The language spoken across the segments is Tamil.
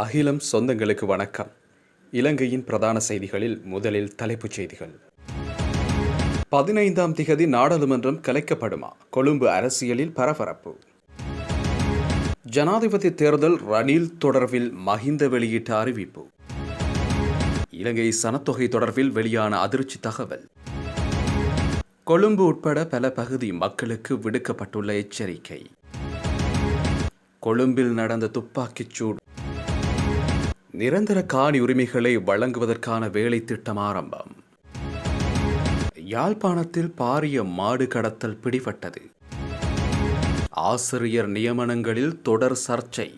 அகிலம் சொந்தங்களுக்கு வணக்கம். இலங்கையின் பிரதான செய்திகளில் முதலில் தலைப்புச் செய்திகள். பதினைந்தாம் திகதி நாடாளுமன்றம் கலைக்கப்படுமா? கொழும்பு அரசியலில் பரபரப்பு. ஜனாதிபதி தேர்தல் ரணில் தொடர்பில் மஹிந்த வெளியிட்ட அறிவிப்பு. இலங்கை சனத்தொகை தொடர்பில் வெளியான அதிர்ச்சி தகவல். கொழும்பு உட்பட பல பகுதி மக்களுக்கு விடுக்கப்பட்டுள்ள எச்சரிக்கை. கொழும்பில் நடந்த துப்பாக்கிச்சூடு நிரந்தர காணி உரிமைகளை வழங்குவதற்கான வேலை திட்டம் ஆரம்பம். யாழ்ப்பாணத்தில் பாரிய மாடு கடத்தல் பிடிபட்டது. ஆசிரியர் நியமனங்களில் தொடர் சர்ச்சை.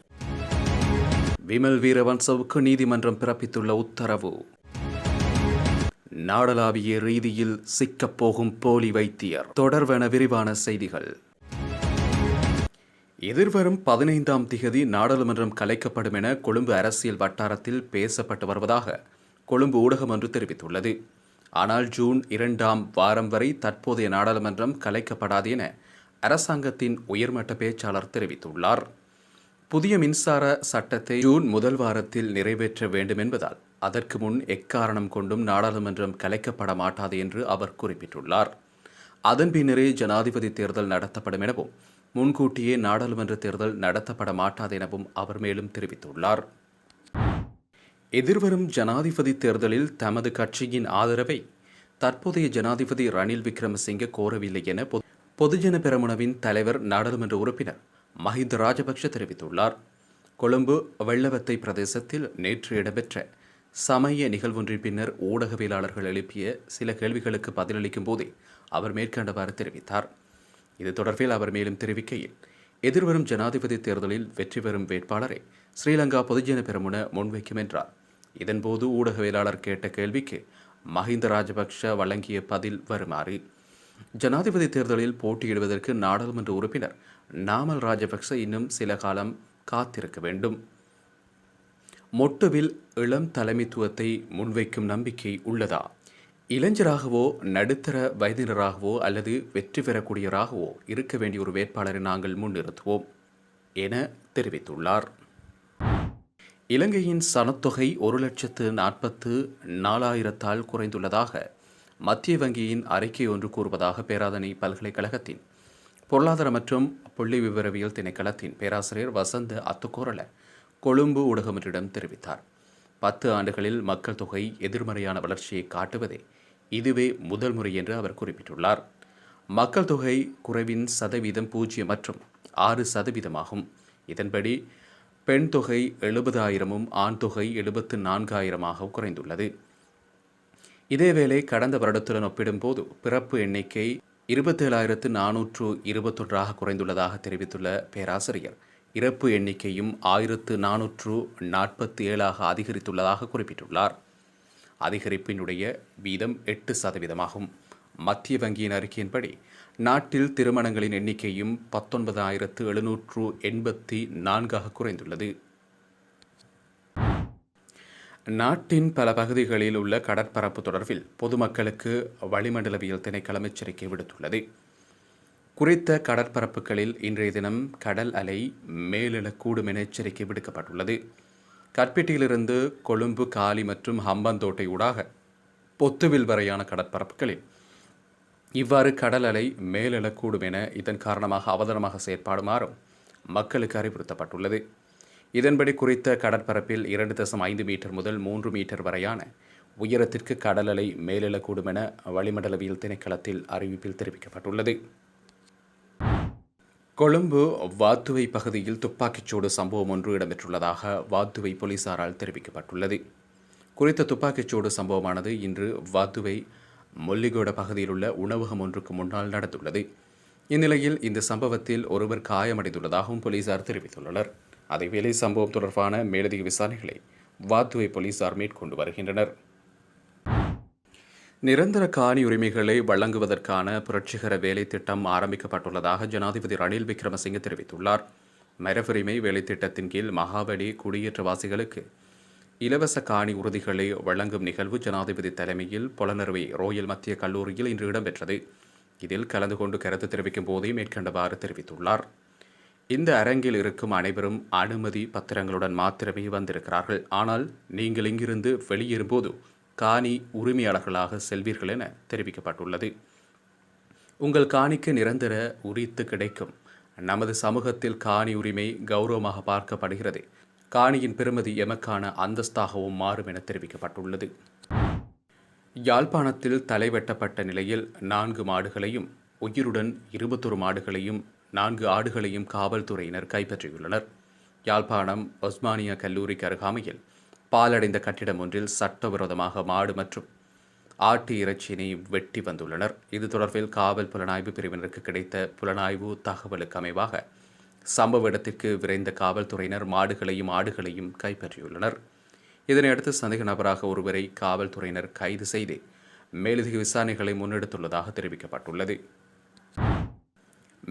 விமல் வீரவன்சவுக்கு நீதிமன்றம் பிறப்பித்துள்ள உத்தரவு. நாடளாவிய ரீதியில் சிக்கப்போகும் போலி வைத்தியர். தொடர்வென விரிவான செய்திகள். எதிர்வரும் பதினைந்தாம் திகதி நாடாளுமன்றம் கலைக்கப்படும் என கொழும்பு அரசியல் வட்டாரத்தில் பேசப்பட்டு வருவதாக கொழும்பு ஊடகம் ஒன்று தெரிவித்துள்ளது. ஆனால் ஜூன் இரண்டாம் வாரம் வரை தற்போதைய நாடாளுமன்றம் கலைக்கப்படாது என அரசாங்கத்தின் உயர்மட்ட பேச்சாளர் தெரிவித்துள்ளார். புதிய மின்சார சட்டத்தை ஜூன் முதல் வாரத்தில் நிறைவேற்ற வேண்டும் என்பதால் அதற்கு முன் எக்காரணம் கொண்டும் நாடாளுமன்றம் கலைக்கப்பட மாட்டாது என்று அவர் குறிப்பிட்டுள்ளார். அதன் பின்னரே ஜனாதிபதி தேர்தல் நடத்தப்படும் எனவும் முன்கூட்டியே நாடாளுமன்ற தேர்தல் நடத்தப்பட மாட்டாது எனவும் அவர் மேலும் தெரிவித்துள்ளார். எதிர்வரும் ஜனாதிபதி தேர்தலில் தமது கட்சியின் ஆதரவை தற்போதைய ஜனாதிபதி ரணில் விக்ரமசிங்கே கோரவில்லை என பொது- பொதுஜன பெரமுனவின் தலைவர் நாடாளுமன்ற உறுப்பினர் மஹிந்த ராஜபக்ஷ தெரிவித்துள்ளார். கொழும்பு வெள்ளவத்தை பிரதேசத்தில் நேற்று இடம்பெற்ற சமய நிகழ்வொன்றின் பின்னர் ஊடகவியலாளர்கள் எழுப்பிய சில கேள்விகளுக்கு பதிலளிக்கும் போதே அவர் மேற்கண்டவாறு தெரிவித்தார். இது தொடர்பில் அவர் மேலும் தெரிவிக்கையில் எதிர்வரும் ஜனாதிபதி தேர்தலில் வெற்றி பெறும் வேட்பாளரை ஸ்ரீலங்கா பொதுஜன பெருமுன முன்வைக்கும் என்றார். இதன்போது ஊடகவியலாளர் கேட்ட கேள்விக்கு மஹிந்த ராஜபக்ஷ வழங்கிய பதில் வருமாறு ஜனாதிபதி தேர்தலில் போட்டியிடுவதற்கு நாடாளுமன்ற உறுப்பினர் நாமல் ராஜபக்ச இன்னும் சில காலம் காத்திருக்க வேண்டும். மொட்டுவில் இளம் தலைமைத்துவத்தை முன்வைக்கும் நம்பிக்கை உள்ளதா? இளைஞராகவோ நடுத்தர வயதினராகவோ அல்லது வெற்றி பெறக்கூடியவராகவோ இருக்க வேண்டிய ஒரு வேட்பாளரை நாங்கள் முன்னிறுத்துவோம் என தெரிவித்துள்ளார். இலங்கையின் சனத்தொகை ஒரு லட்சத்து நாற்பத்து நாலாயிரத்தால் குறைந்துள்ளதாக மத்திய வங்கியின் அறிக்கை ஒன்று கூறுவதாக பேராதனை பல்கலைக்கழகத்தின் பொருளாதார மற்றும் புள்ளி விவரவியல் திணைக்களத்தின் பேராசிரியர் வசந்த அத்துக்கோரல கொழும்பு ஊடகமன்றிடம் தெரிவித்தார். பத்து ஆண்டுகளில் மக்கள் தொகை எதிர்மறையான வளர்ச்சியை காட்டுவதே இதுவே முதல் முறை என்று அவர் குறிப்பிட்டுள்ளார். மக்கள் தொகை குறைவின் சதவீதம் பூஜ்ஜியம் மற்றும் ஆறு சதவீதமாகும். இதன்படி பெண் தொகை எழுபதாயிரமும் ஆண் தொகை எழுபத்து நான்காயிரமாக குறைந்துள்ளது. இதேவேளை கடந்த வருடத்துடன் ஒப்பிடும்போது பிறப்பு எண்ணிக்கை இருபத்தேழாயிரத்து நானூற்று இருபத்தொன்றாக குறைந்துள்ளதாக தெரிவித்துள்ள பேராசிரியர் இறப்பு எண்ணிக்கையும் ஆயிரத்து நானூற்று நாற்பத்தி ஏழாக அதிகரித்துள்ளதாக குறிப்பிட்டுள்ளார். அதிகரிப்பினுடைய வீதம் எட்டு சதவீதமாகும். மத்திய வங்கியின் அறிக்கையின்படி நாட்டில் திருமணங்களின் எண்ணிக்கையும் பத்தொன்பதாயிரத்து எழுநூற்று எண்பத்தி நான்காக குறைந்துள்ளது. நாட்டின் பல பகுதிகளில் உள்ள கடற்பரப்பு தொடர்பில் பொதுமக்களுக்கு வளிமண்டலவியல் திணைக்களம் எச்சரிக்கை விடுத்துள்ளது. குறித்த கடற்பரப்புகளில் இன்றைய தினம் கடல் அலை மேலெழக்கூடும் என எச்சரிக்கை விடுக்கப்பட்டுள்ளது. கற்பிட்டியிலிருந்து கொழும்பு காலி மற்றும் ஹம்பந்தோட்டை ஊடாக பொத்துவில் வரையான கடற்பரப்புகளில். இவ்வாறு கடல் அலை மேலெழக்கூடும் என இதன் காரணமாக அவதானமாக செயற்பாடுமாறும் மக்களுக்கு அறிவுறுத்தப்பட்டுள்ளது. இதன்படி குறித்த கடற்பரப்பில் இரண்டு தசம் ஐந்து மீட்டர் முதல் மூன்று மீட்டர் வரையான உயரத்திற்கு கடல் அலை மேலெழக்கூடும் என வளிமண்டலவியல் திணைக்களத்தில் அறிவிப்பில் தெரிவிக்கப்பட்டுள்ளது. கொழும்பு வாத்துவை பகுதியில் துப்பாக்கிச்சூடு சம்பவம் ஒன்று இடம்பெற்றுள்ளதாக வாத்துவை போலீசாரால் தெரிவிக்கப்பட்டுள்ளது. குறித்த துப்பாக்கிச்சூடு சம்பவமானது இன்று வாத்துவை மொல்லிகோட பகுதியில் உள்ள உணவகம் ஒன்றுக்கு முன்னால் நடந்துள்ளது. இந்நிலையில் இந்த சம்பவத்தில் ஒருவர் காயமடைந்துள்ளதாகவும் போலீசார் தெரிவித்துள்ளனர். அதேவேளை சம்பவம் தொடர்பான மேலதிக விசாரணைகளை வாத்துவை போலீசார் மேற்கொண்டு வருகின்றனர். நிரந்தர காணி உரிமைகளை வழங்குவதற்கான புரட்சிகர வேலை திட்டம் ஆரம்பிக்கப்பட்டுள்ளதாக ஜனாதிபதி ரணில் விக்ரமசிங்க தெரிவித்துள்ளார். மரபுரிமை வேலை திட்டத்தின் கீழ் மகாவலி குடியேற்றவாசிகளுக்கு இலவச காணி உறுதிகளை வழங்கும் நிகழ்வு ஜனாதிபதி தலைமையில் புலனறுவை ரோயல் மத்திய கல்லூரியில் இன்று இடம்பெற்றது. இதில் கலந்து கொண்டு கருத்து தெரிவிக்கும் போதே மேற்கண்டவாறு தெரிவித்துள்ளார். இந்த அரங்கில் இருக்கும் அனைவரும் அனுமதி பத்திரங்களுடன் மாத்திரமே வந்திருக்கிறார்கள். ஆனால் நீங்கள் இங்கிருந்து வெளியேறும்போது காணி உரிமையாளர்களாக செல்வீர்கள் என தெரிவிக்கப்பட்டுள்ளது. உங்கள் காணிக்கு நிரந்தர உரித்து கிடைக்கும். நமது சமூகத்தில் காணி உரிமை கௌரவமாக பார்க்கப்படுகிறது. காணியின் பெருமதி எமக்கான அந்தஸ்தாகவும் மாறும் என தெரிவிக்கப்பட்டுள்ளது. யாழ்ப்பாணத்தில் தலைவெட்டப்பட்ட நிலையில் நான்கு மாடுகளையும் உயிருடன் இருபத்தொரு மாடுகளையும் நான்கு ஆடுகளையும் காவல்துறையினர் கைப்பற்றியுள்ளனர். யாழ்ப்பாணம் ஒஸ்மானியா கல்லூரிக்கு அருகாமையில் பாலடைந்த கட்டிடம் ஒன்றில் சட்டவிரோதமாக மாடு மற்றும் ஆட்டு இறைச்சியினை வெட்டி வந்துள்ளனர். இது தொடர்பில் காவல் புலனாய்வு பிரிவினருக்கு கிடைத்த புலனாய்வு தகவலுக்கு அமைவாக சம்பவ இடத்திற்கு விரைந்த காவல்துறையினர் மாடுகளையும் ஆடுகளையும் கைப்பற்றியுள்ளனர். இதனையடுத்து சந்தேக நபராக ஒருவரை காவல்துறையினர் கைது செய்து மேலதிக விசாரணைகளை முன்னெடுத்துள்ளதாக தெரிவிக்கப்பட்டுள்ளது.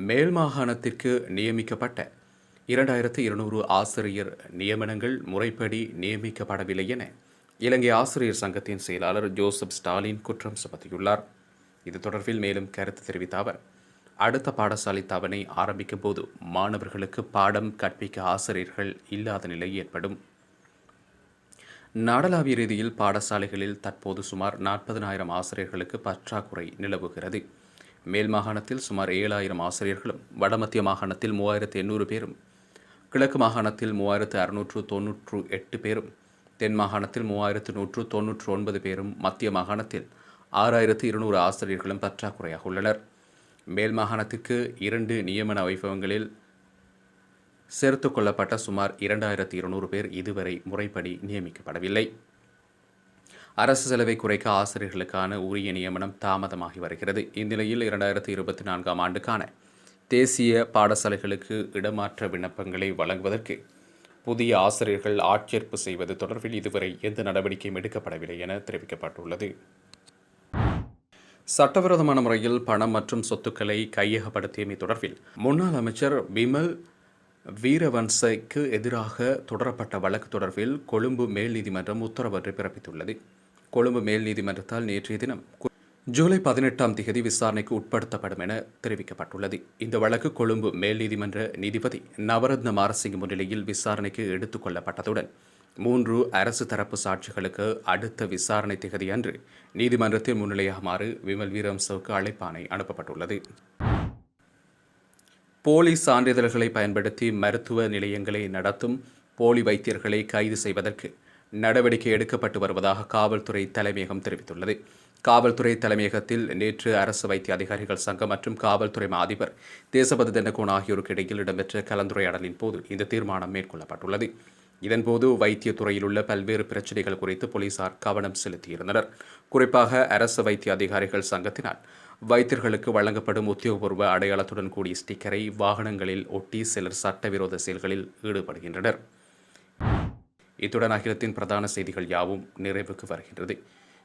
மேல் மாகாணத்திற்கு நியமிக்கப்பட்ட இரண்டாயிரத்து இருநூறு ஆசிரியர் நியமனங்கள் முறைப்படி நியமிக்கப்படவில்லை என இலங்கை ஆசிரியர் சங்கத்தின் செயலாளர் ஜோசப் ஸ்டாலின் குற்றம் சுமத்தியுள்ளார். இது தொடர்பில் மேலும் கருத்து தெரிவித்த அவர் அடுத்த பாடசாலை தவணை ஆரம்பிக்கும் போது மாணவர்களுக்கு பாடம் கற்பிக்க ஆசிரியர்கள் இல்லாத நிலை ஏற்படும். நாடளாவிய ரீதியில் பாடசாலைகளில் தற்போது சுமார் நாற்பதனாயிரம் ஆசிரியர்களுக்கு பற்றாக்குறை நிலவுகிறது. மேல் மாகாணத்தில் சுமார் ஏழாயிரம் ஆசிரியர்களும் வடமத்திய மாகாணத்தில் மூவாயிரத்து எண்ணூறு பேரும் கிழக்கு மாகாணத்தில் மூவாயிரத்து அறுநூற்று தொன்னூற்று எட்டு பேரும் தென் மாகாணத்தில் மூவாயிரத்து நூற்று தொன்னூற்று ஒன்பது பேரும் மத்திய மாகாணத்தில் ஆறாயிரத்து இருநூறு ஆசிரியர்களும் பற்றாக்குறையாக உள்ளனர். மேல் மாகாணத்திற்கு இரண்டு நியமன வைபவங்களில் சேர்த்து கொள்ளப்பட்ட சுமார் இரண்டாயிரத்து இருநூறு பேர் இதுவரை முறைப்படி நியமிக்கப்படவில்லை. அரசு செலவை குறைக்க ஆசிரியர்களுக்கான உரிய நியமனம் தாமதமாகி வருகிறது. இந்நிலையில் இரண்டாயிரத்தி இருபத்தி நான்காம் ஆண்டுக்கான தேசிய பாடசாலைகளுக்கு இடமாற்ற விண்ணப்பங்களை வழங்குவதற்கு புதிய ஆசிரியர்கள் ஆட்சேர்ப்பு செய்வது தொடர்பில் இதுவரை எந்த நடவடிக்கையும் எடுக்கப்படவில்லை என தெரிவிக்கப்பட்டுள்ளது. சட்டவிரோதமான முறையில் பணம் மற்றும் சொத்துக்களை கையகப்படுத்தியமை தொடர்பில் முன்னாள் அமைச்சர் விமல் வீரவன்சைக்கு எதிராக தொடரப்பட்ட வழக்கு தொடர்பில் கொழும்பு மேல் நீதிமன்றம் உத்தரவொன்றை பிறப்பித்துள்ளது. கொழும்பு மேல் நீதிமன்றத்தால் நேற்றைய தினம் ஜூலை பதினெட்டாம் தேதி விசாரணைக்கு உட்படுத்தப்படும் என தெரிவிக்கப்பட்டுள்ளது. இந்த வழக்கு கொழும்பு மேல் நீதிமன்ற நீதிபதி நவரத்ன மாரசிங் முன்னிலையில் விசாரணைக்கு எடுத்துக் கொள்ளப்பட்டதுடன் மூன்று அரசு தரப்பு சாட்சிகளுக்கு அடுத்த விசாரணை திகதி அன்று நீதிமன்றத்தில் முன்னிலையாகுமாறு விமல் வீரம்சவுக்கு அழைப்பாணை அனுப்பப்பட்டுள்ளது. போலி சான்றிதழ்களை பயன்படுத்தி மருத்துவ நிலையங்களை நடத்தும் போலி வைத்தியர்களை கைது செய்வதற்கு நடவடிக்கை எடுக்கப்பட்டு வருவதாக காவல்துறை தலைமையகம் தெரிவித்துள்ளது. காவல்துறை தலைமையகத்தில் நேற்று அரசு வைத்திய அதிகாரிகள் சங்கம் மற்றும் காவல்துறை அதிபர் தேசபதி தினகோன் ஆகியோருக்கு இடையில் இடம்பெற்ற கலந்துரையாடலின் போது இந்த தீர்மானம் மேற்கொள்ளப்பட்டுள்ளது. இதன்போது வைத்தியத்துறையில் உள்ள பல்வேறு பிரச்சினைகள் குறித்து போலீசார் கவனம் செலுத்தியிருந்தனர். குறிப்பாக அரசு வைத்திய அதிகாரிகள் சங்கத்தினால் வைத்தியர்களுக்கு வழங்கப்படும் உத்தியோகபூர்வ அடையாளத்துடன் கூடிய ஸ்டிக்கரை வாகனங்களில் ஒட்டி சிலர் சட்டவிரோத செயல்களில் ஈடுபடுகின்றனர். இத்துடன் அகிலத்தின் பிரதான செய்திகள் யாவும் நிறைவுக்கு வருகின்றது.